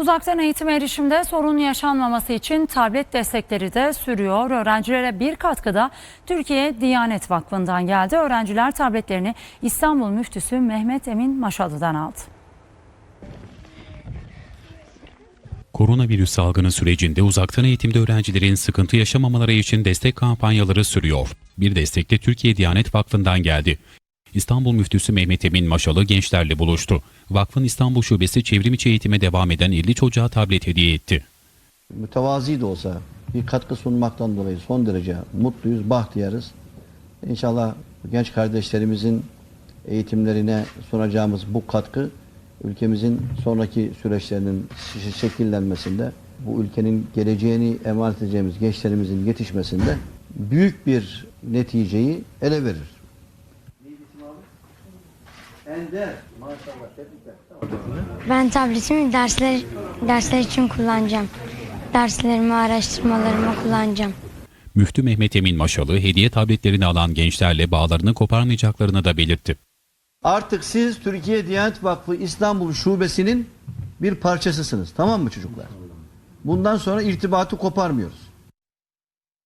Uzaktan eğitim erişimde sorun yaşanmaması için tablet destekleri de sürüyor. Öğrencilere bir katkıda Türkiye Diyanet Vakfı'ndan geldi. Öğrenciler tabletlerini İstanbul Müftüsü Mehmet Emin Maşalı'dan aldı. Koronavirüs salgını sürecinde uzaktan eğitimde öğrencilerin sıkıntı yaşamamaları için destek kampanyaları sürüyor. Bir destek de Türkiye Diyanet Vakfı'ndan geldi. İstanbul Müftüsü Mehmet Emin Maşalı gençlerle buluştu. Vakfın İstanbul Şubesi çevrim içi eğitime devam eden 50 çocuğa tablet hediye etti. mütevazi de olsa bir katkı sunmaktan dolayı son derece mutluyuz, bahtiyarız. İnşallah genç kardeşlerimizin eğitimlerine sunacağımız bu katkı ülkemizin sonraki süreçlerinin şekillenmesinde, bu ülkenin geleceğini emanet edeceğimiz gençlerimizin yetişmesinde büyük bir neticeyi ele verir. Ender, maşallah, tebrikler. Ben tabletimi dersler dersler için kullanacağım. Derslerimi, araştırmalarımı kullanacağım. Müftü Mehmet Emin Maşalı hediye tabletlerini alan gençlerle bağlarını koparmayacaklarını da belirtti. Artık siz Türkiye Diyanet Vakfı İstanbul Şubesi'nin bir parçasısınız. Tamam mı çocuklar? Bundan sonra irtibatı koparmıyoruz.